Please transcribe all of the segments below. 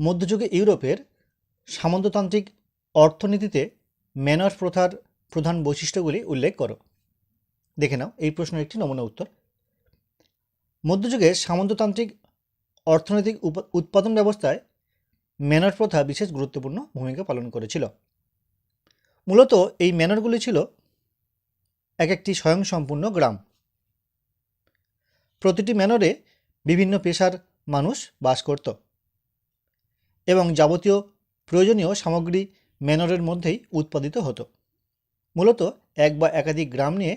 মধ্যযুগে ইউরোপের সামন্ততান্ত্রিক অর্থনীতিতে ম্যানার প্রথার প্রধান বৈশিষ্ট্যগুলি উল্লেখ করো। দেখে নাও, এই প্রশ্নের একটি নমুনা উত্তর। মধ্যযুগে সামন্ততান্ত্রিক অর্থনৈতিক উৎপাদন ব্যবস্থায় ম্যানার প্রথা বিশেষ গুরুত্বপূর্ণ ভূমিকা পালন করেছিল। মূলত এই ম্যানারগুলি ছিল এক একটি স্বয়ংসম্পূর্ণ গ্রাম। প্রতিটি ম্যানরে বিভিন্ন পেশার মানুষ বাস করত। এবং যাবতীয় প্রয়োজনীয় সামগ্রী ম্যানরের মধ্যেই উৎপাদিত হতো। মূলত এক বা একাধিক গ্রাম নিয়ে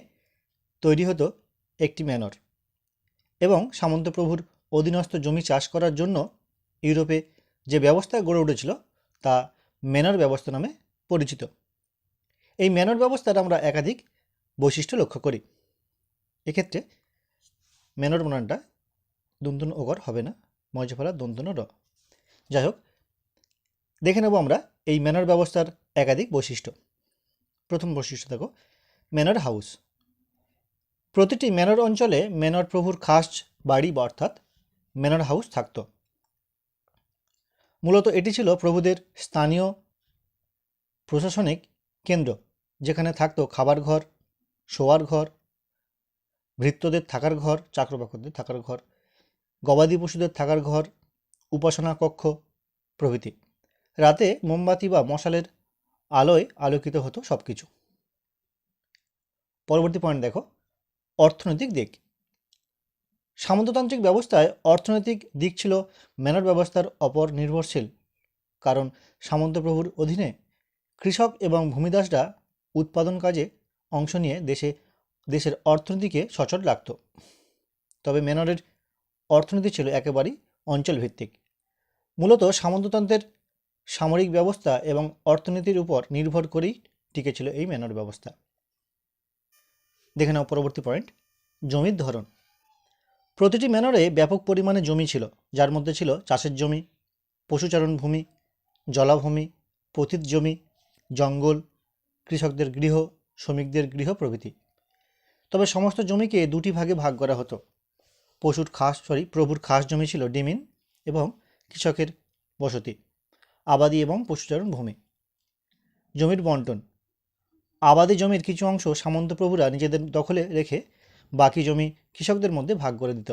তৈরি হতো একটি ম্যানর এবং সামন্তপ্রভুর অধীনস্থ জমি চাষ করার জন্য ইউরোপে যে ব্যবস্থা গড়ে উঠেছিল তা ম্যানর ব্যবস্থা নামে পরিচিত। এই ম্যানর ব্যবস্থার আমরা একাধিক বৈশিষ্ট্য লক্ষ্য করি। এক্ষেত্রে ম্যানর বানানটা দন্তন ওগর হবে না, মজফলা দন্তন র যাই হোক দেখে নেব আমরা এই ম্যানর ব্যবস্থার একাধিক বৈশিষ্ট্য। প্রথম বৈশিষ্ট্য দেখো ম্যানর হাউস প্রতিটি ম্যানর অঞ্চলে ম্যানর প্রভুর খাস বাড়ি বা অর্থাৎ ম্যানর হাউস থাকত। মূলত এটি ছিল প্রভুদের স্থানীয় প্রশাসনিক কেন্দ্র, যেখানে থাকতো খাবার ঘর, শোয়ার ঘর, ভৃত্যদের থাকার ঘর, চাকরবাকরদের থাকার ঘর, গবাদি পশুদের থাকার ঘর, উপাসনা কক্ষ প্রভৃতি। রাতে মোমবাতি বা মশালের আলোয় আলোকিত হতো সব কিছু পরবর্তী পয়েন্ট দেখো, অর্থনৈতিক দিক। সামন্ততান্ত্রিক ব্যবস্থায় অর্থনৈতিক দিক ছিল ম্যানর ব্যবস্থার অপর নির্ভরশীল। কারণ সামন্তপ্রভুর অধীনে কৃষক এবং ভূমিদাসরা উৎপাদন কাজে অংশ নিয়ে দেশে, দেশের অর্থনীতিকে সচল রাখত। তবে ম্যানরের অর্থনীতি ছিল একেবারেই অঞ্চলভিত্তিক। মূলত সামন্ততন্ত্রের সামরিক ব্যবস্থা এবং অর্থনীতির উপর নির্ভর করেই টিকেছিল এই ম্যানর ব্যবস্থা। দেখে নাও পরবর্তী পয়েন্ট, জমির ধরন। প্রতিটি ম্যানরে ব্যাপক পরিমাণে জমি ছিল, যার মধ্যে ছিল চাষের জমি, পশুচারণ ভূমি, জলাভূমি, পতিত জমি, জঙ্গল, কৃষকদের গৃহ, শ্রমিকদের গৃহ প্রভৃতি। তবে সমস্ত জমিকে দুটি ভাগে ভাগ করা হতো। পশুর খাস সরি প্রভুর খাস জমি ছিল ডিমিন এবং কৃষকের বসতি। আবাদি এবং পশুচারণ ভূমি। জমির বন্টন। আবাদি জমির কিছু অংশ সামন্ত প্রভুরা নিজেদের দখলে রেখে বাকি জমি কৃষকদের মধ্যে ভাগ করে দিত।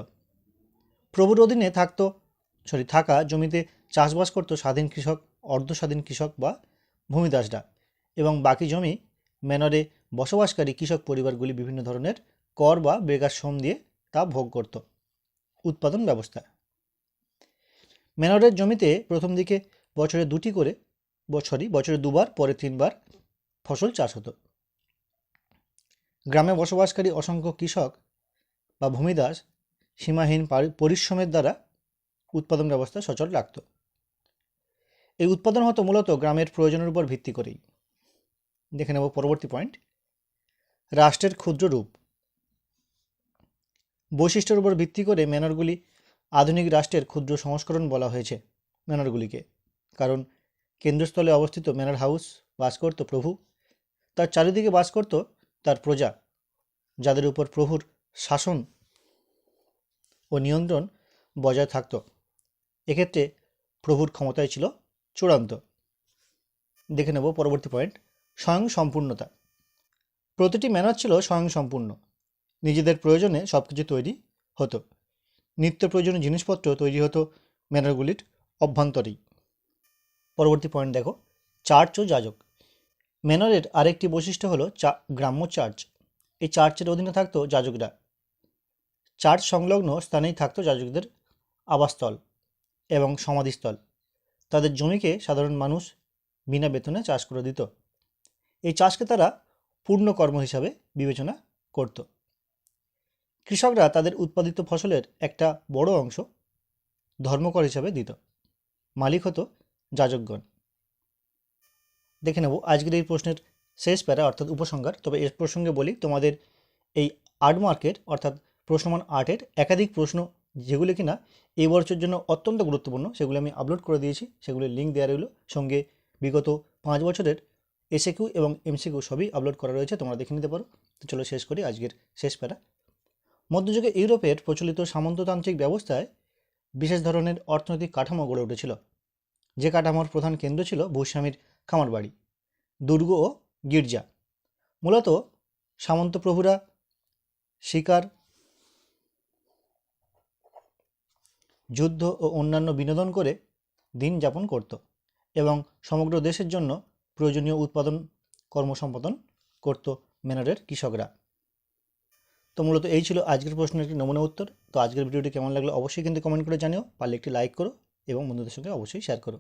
প্রভুর অধীনে থাকতো, সরি, থাকা জমিতে চাষবাস করতো স্বাধীন কৃষক, অর্ধস্বাধীন কৃষক বা ভূমিদাসরা এবং বাকি জমি ম্যানরে বসবাসকারী কৃষক পরিবারগুলি বিভিন্ন ধরনের কর বা বেগার শ্রম দিয়ে তা ভোগ করত। উৎপাদন ব্যবস্থা। ম্যানরের জমিতে প্রথম দিকে বছরে দুটি করে বছরই, বছরে দুবার, পরে তিনবার ফসল চাষ হতো। গ্রামে বসবাসকারী অসংখ্য কৃষক বা ভূমিদাস সীমাহীন পরিশ্রমের দ্বারা উৎপাদন ব্যবস্থা সচল রাখত। এই উৎপাদন হতো মূলত গ্রামের প্রয়োজনের উপর ভিত্তি করেই। দেখে নেব পরবর্তী পয়েন্ট। রাষ্ট্রের ক্ষুদ্র রূপ। বৈশিষ্ট্যের উপর ভিত্তি করে ম্যানরগুলি আধুনিক রাষ্ট্রের ক্ষুদ্র সংস্করণ বলা হয়েছে ম্যানরগুলিকে। কারণ কেন্দ্রস্থলে অবস্থিত ম্যানর হাউস বাস করত প্রভু, তার চারিদিকে বাস করত তার প্রজা, যাদের উপর প্রভুর শাসন ও নিয়ন্ত্রণ বজায় থাকত। এক্ষেত্রে প্রভুর ক্ষমতায় ছিল চূড়ান্ত। দেখে নেব পরবর্তী পয়েন্ট স্বয়ং সম্পূর্ণতা প্রতিটি ম্যানার ছিল স্বয়ং সম্পূর্ণ নিজেদের প্রয়োজনে সব কিছু তৈরি হতো। নিত্য প্রয়োজনীয় জিনিসপত্র তৈরি হতো ম্যানারগুলির অভ্যন্তরেই। পরবর্তী পয়েন্ট দেখো। চার্চ ও যাজক। ম্যানরের আরেকটি বৈশিষ্ট্য হলো চা গ্রাম্য চার্চ এই চার্চের অধীনে থাকতো যাজকরা। চার্চ সংলগ্ন স্থানেই থাকতো যাজকদের আবাসস্থল এবং সমাধিস্থল। তাদের জমিকে সাধারণ মানুষ বিনা বেতনে চাষ করে দিত। এই চাষকে তারা পূর্ণ কর্ম হিসাবে বিবেচনা করত। কৃষকরা তাদের উৎপাদিত ফসলের একটা বড় অংশ ধর্মকর হিসাবে দিত। মালিক হতো যাজকগণ। দেখে নেব, আজকের এই প্রশ্নের শেষ প্যারা অর্থাৎ উপসংহার। তবে এর প্রসঙ্গে বলি, তোমাদের এই আর্ট মার্কের অর্থাৎ প্রশ্নমান আর্টের একাধিক প্রশ্ন যেগুলি কিনা এই বছরের জন্য অত্যন্ত গুরুত্বপূর্ণ, সেগুলো আমি আপলোড করে দিয়েছি। সেগুলির লিঙ্ক দেওয়া রইল। সঙ্গে বিগত পাঁচ বছরের এসএকিউ এবং এমসিকিউ সবই আপলোড করা রয়েছে, তোমরা দেখে নিতে পারো। তো চলো শেষ করি আজকের শেষ প্যারা। মধ্যযুগে ইউরোপের প্রচলিত সামন্ততান্ত্রিক ব্যবস্থায় বিশেষ ধরনের অর্থনৈতিক কাঠামো গড়ে উঠেছিল। যে কাঠামোর প্রধান কেন্দ্র ছিল ভূস্বামীর খামারবাড়ি, দুর্গ ও গির্জা। মূলত সামন্ত প্রভুরা শিকার, যুদ্ধ ও অন্যান্য বিনোদন করে দিন যাপন করত এবং সমগ্র দেশের জন্য প্রয়োজনীয় উৎপাদন, কর্মসম্পাদন করত মেনারের কৃষকরা। তো মূলত এই ছিল আজকের প্রশ্নের একটি নমুনা উত্তর। তো আজকের ভিডিওটি কেমন লাগল অবশ্যই কিন্তু কমেন্ট করে জানিও। পারলে একটি লাইক করো এবং বন্ধুদের সঙ্গে অবশ্যই শেয়ার করো।